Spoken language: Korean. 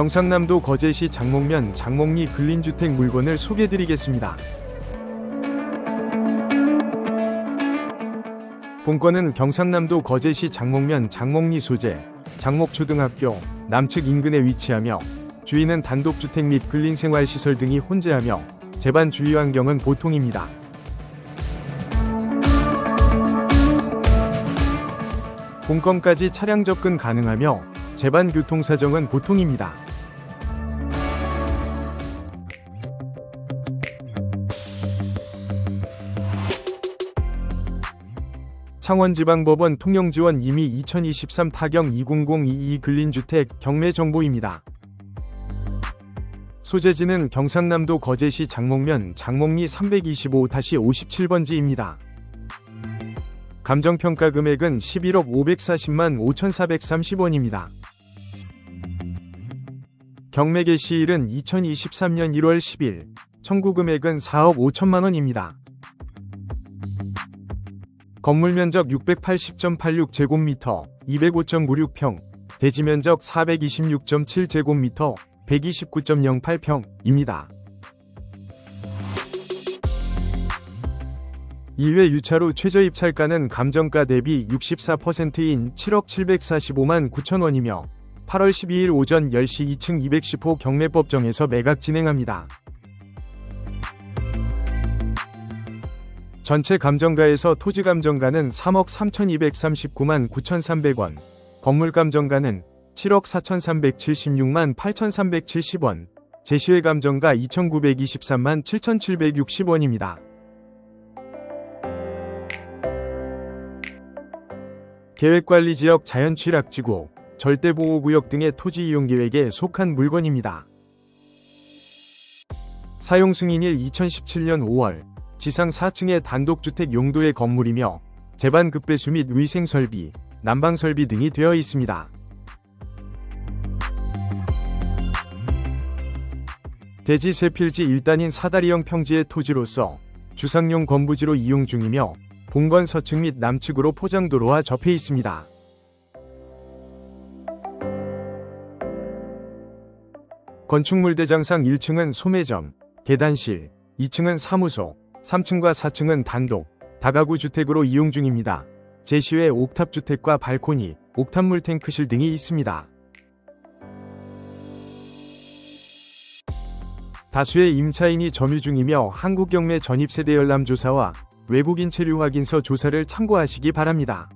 경상남도 거제시 장목면 장목리 근린주택 물건을 소개드리겠습니다. 본건은 경상남도 거제시 장목면 장목리 소재 장목초등학교 남측 인근에 위치하며 주인은 단독주택 및 근린생활시설 등이 혼재하며 재반 주위 환경은 보통입니다. 본건까지 차량 접근 가능하며 재반 교통 사정은 보통입니다. 창원지방법원 통영지원 이미 2023 타경 20022 근린주택 경매 정보입니다. 소재지는 경상남도 거제시 장목면 장목리 325-57번지입니다. 감정평가 금액은 11억 540만 5,430원입니다. 경매 개시일은 2023년 1월 10일, 청구 금액은 4억 5천만 원입니다. 건물 면적 680.86제곱미터, 205.96평, 대지 면적 426.7제곱미터, 129.08평입니다. 2회 유차로 최저 입찰가는 감정가 대비 64%인 7억 745만 9천 원이며 8월 12일 오전 10시 2층 210호 경매법정에서 매각 진행합니다. 전체 감정가에서 토지 감정가는 3억 3,239만 9,300원, 건물 감정가는 7억 4,376만 8,370원, 제시회 감정가 2,923만 7,760원입니다. 계획관리지역 자연취락지구, 절대보호구역 등의 토지 이용 계획에 속한 물건입니다. 사용 승인일 2017년 5월, 지상 4층의 단독주택 용도의 건물이며 재반 급배수 및 위생 설비, 난방 설비 등이 되어 있습니다. 대지 세필지 1단인 사다리형 평지의 토지로서 주상용 건부지로 이용 중이며 본건 서측 및 남측으로 포장도로와 접해 있습니다. 건축물 대장상 1층은 소매점, 계단실, 2층은 사무소, 3층과 4층은 단독, 다가구 주택으로 이용 중입니다. 제시외 옥탑 주택과 발코니, 옥탑물 탱크실 등이 있습니다. 다수의 임차인이 점유 중이며 한국경매 전입세대 열람조사와 외국인 체류 확인서 조사를 참고하시기 바랍니다.